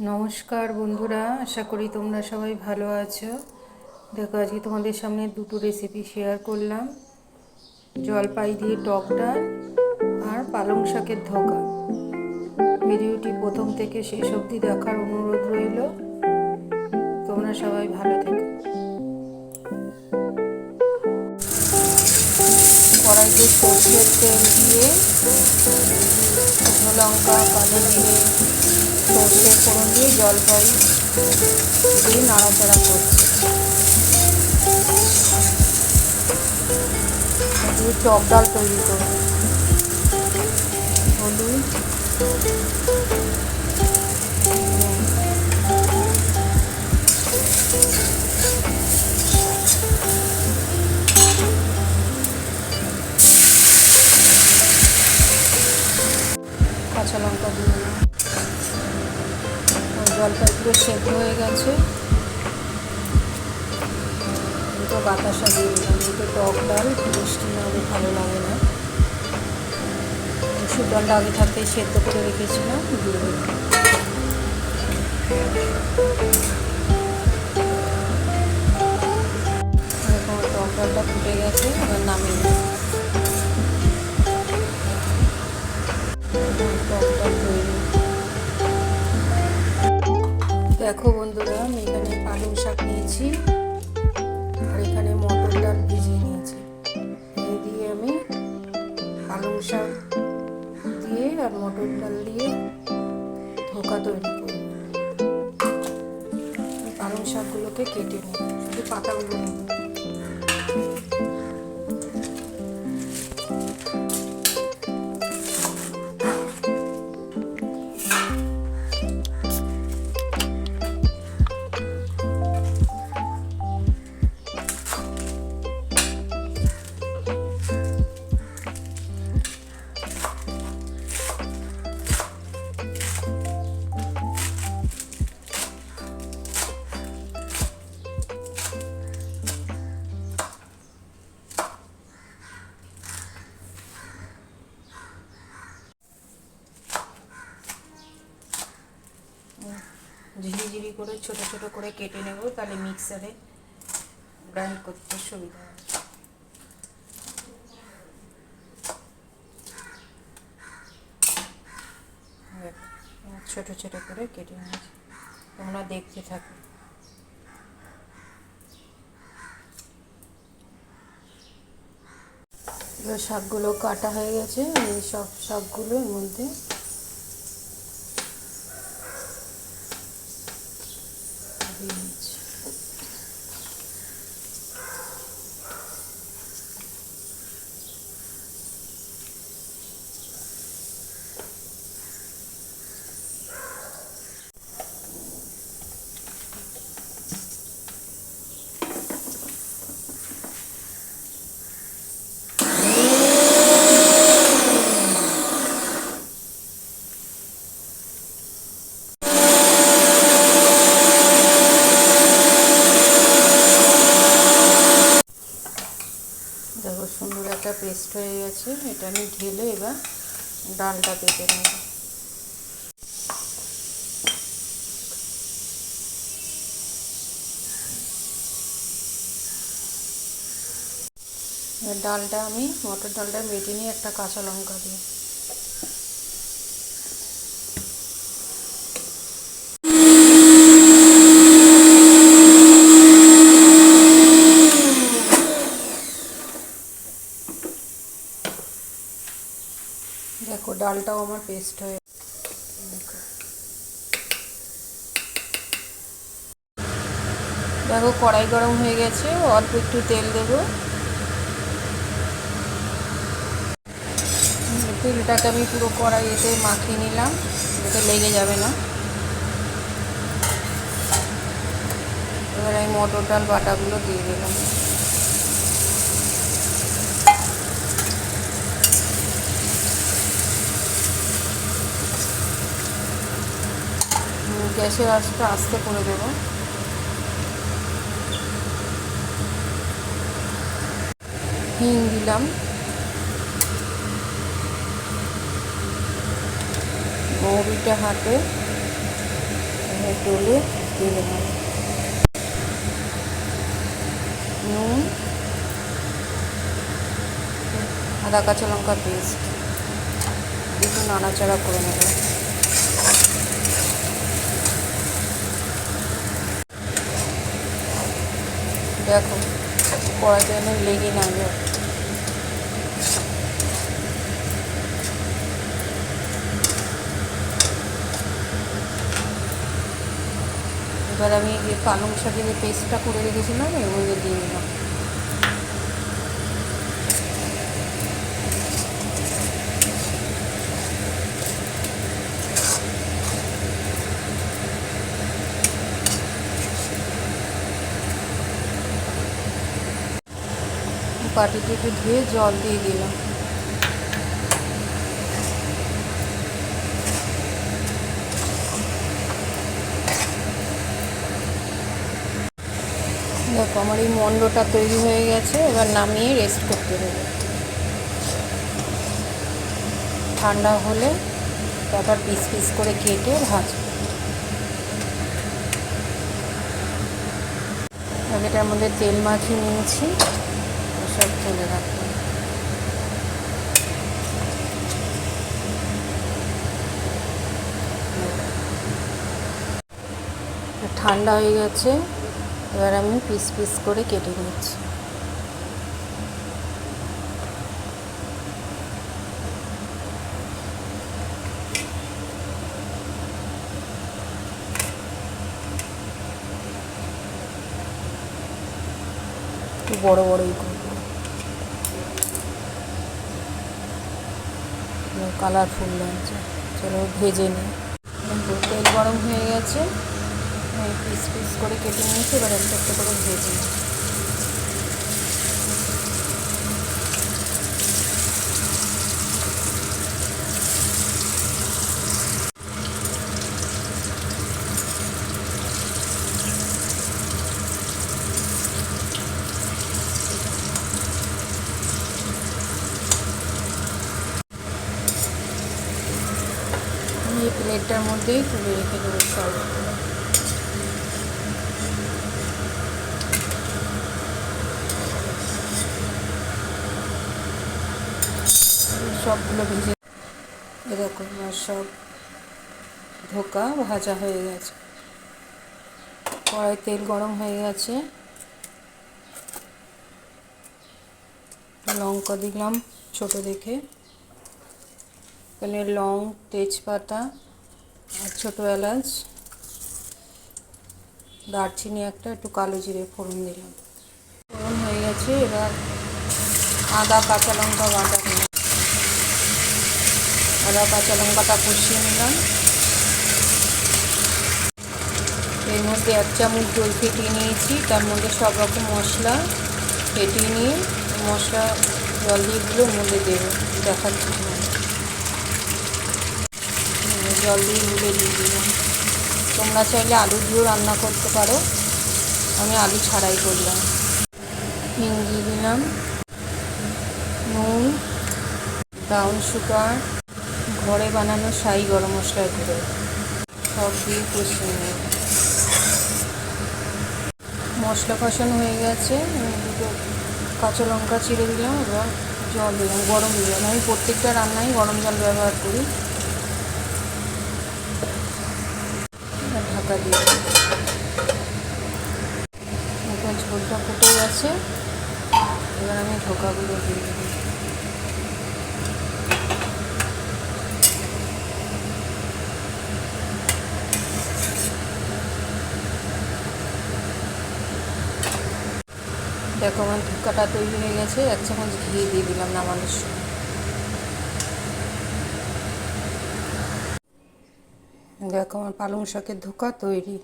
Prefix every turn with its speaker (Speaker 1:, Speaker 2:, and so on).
Speaker 1: নমস্কার বন্ধুরা, আশা করি তোমরা সবাই ভালো আছো। দেখো, আজকে তোমাদের সামনে দুটো রেসিপি শেয়ার করলাম। জলপাই দিয়ে টক ডাল আর পালং শাকের ধোকা। ভিডিওটি প্রথম থেকে শেষ অবধি দেখার অনুরোধ রইল। তোমরা সবাই ভালো থেকো। কড়াইতে সর্ষের তেল দিয়ে লঙ্কা কালো জিরে সর্ষে ফোড়ন দিয়ে জলপাই দিয়ে নাড়াচাড়া করছি দিয়ে টক ডাল তৈরি করব কাঁচা লঙ্কা দিয়ে নেব জলপাইগুলো সেদ্ধ হয়ে গেছে। দুটো বাতাসা দিয়ে দিলাম, দুটো টক ডাল, মিষ্টি না হলে ভালো লাগে না। মুসুর ডালটা আগে থাকতে সেদ্ধ করে রেখেছিলাম, দিয়ে দিলাম। দেখো বন্ধুরা, আমি এখানে পালং শাক নিয়েছি আর এখানে মটর ডাল ভিজিয়ে নিয়েছি। এই দিয়ে আমি পালং শাক দিয়ে আর মটর ডাল দিয়ে ধোকা তৈরি করব পালং শাকগুলোকে কেটে নিই, শুধু পাতাগুলো নেব ঝিরিঝিরি করে, ছোট ছোট করে কেটে নেব, তাহলে মিক্সারে গ্রাইন্ড করতে সুবিধা হবে। ছোট ছোট করে কেটে নিয়েছি তোমরা দেখতে থাকো। শাকগুলো কাটা হয়ে গেছে, এই সব শাকগুলো এর মধ্যে দিয়ে দিচ্ছি দেখো সুন্দর একটা পেস্ট হয়ে গেছে, এটা আমি ঢেলে এবার ডালটা পেতে নেব। ডালটা আমি মটর ডালটা বেটে নিয়ে একটা কাঁচা লঙ্কা দিই দেখো, ডালটাও আমার পেস্ট হয়ে দেখো। কড়াই গরম হয়ে গেছে, অল্প একটু তেল দেব। তেলটাকে আমি পুরো কড়াইতে মাখিয়ে নিলাম যাতে লেগে যাবে না। এবার আমি মটর ডাল বাটাগুলো দিয়ে দিলাম। গ্যাসের আঁচটা আস্তে করে দেবো। হিং দিলাম। মৌরিটা হাতে হলুদ দিয়ে দিলাম নুন, আদা, কাঁচা লঙ্কা পেস্ট, একটু নাড়াচাড়া করে নেব। দেখো কড়াইতে যেন লেগে না যায় এবার আমি যে পালং শাকের যে পেস্টটা করে রেখেছিলাম, এগুলো দিয়ে দিলাম। বাটিতে একটু ধুয়ে জল দিয়ে দিলাম। দেখো, আমার এই মন্ডটা তৈরি হয়ে গেছে, এবার নামিয়ে রেস্ট করতে দেবো ঠান্ডা হলে তারপর পিস পিস করে কেটে ভাজবো। এটার মধ্যে তেল মাখিয়ে নিয়েছি। সব তুলে রাখলাম ঠান্ডা হয়ে গেছে, এবার আমি পিস পিস করে কেটে নিচ্ছি। বড় বড়ই করব। কালারফুল লাগছে। চলো ভেজে নিই। তেল গরম হয়ে গেছে। পিস পিস করে কেটে নিয়েছি, এবার একটা একটা করে ভেজে নিই। প্লেটটার মধ্যেই তুলে রেখে দেবো সব। সবগুলো ভেজে এরকম সব ধোকা ভাজা হয়ে গেছে। কড়াই তেল গরম হয়ে গেছে। লঙ্কা দিলাম ছোট দেখে। এখানে লং তেজপাতা আর ছোটো এলাচ, দারচিনি একটা, একটু কালো জিরে ফোড়ন দিলাম। ফোড়ন হয়ে গেছে, এবার আদা, কাঁচা লঙ্কা বাটা দিলাম। আদা, কাঁচা লঙ্কাটা কষিয়ে নিলাম। এর মধ্যে এক চামচ জল ফেটিয়ে নিয়েছি, তার মধ্যে সব রকম মশলা ফেটিয়ে নিয়ে, মশলা জল দিয়ে দিলে ওর মধ্যে দেবো, দেখাচ্ছি জল দিয়ে গুলে দিয়ে দিলাম। তোমরা চাইলে আলু দিয়েও রান্না করতে পারো। আমি আলু ছাড়াই করলাম। হিং দিয়ে দিলাম। নুন ব্রাউন সুগার ঘরে বানানো শাহি গরম মশলা গুঁড়ো। সব দিয়ে কষিয়ে নেব। মশলা কষানো হয়ে গেছে। দুটো কাঁচা লঙ্কা চিড়ে দিলাম। এবার জল দিলাম, গরম দিলাম। আমি প্রত্যেকটা রান্নায় গরম জল ব্যবহার করি। ঢাকা দিয়ে এখন ঝোলটা ফুটে গেছে। এবার আমি ধোকাগুলো দিয়ে দিই দেখো আমার ধোকাটা তৈরি হয়ে গেছে, এক চামচ ঘি দিয়ে দিলাম নামানোর সময়। দেখো আমার পালং শাকের ধোকা তৈরি।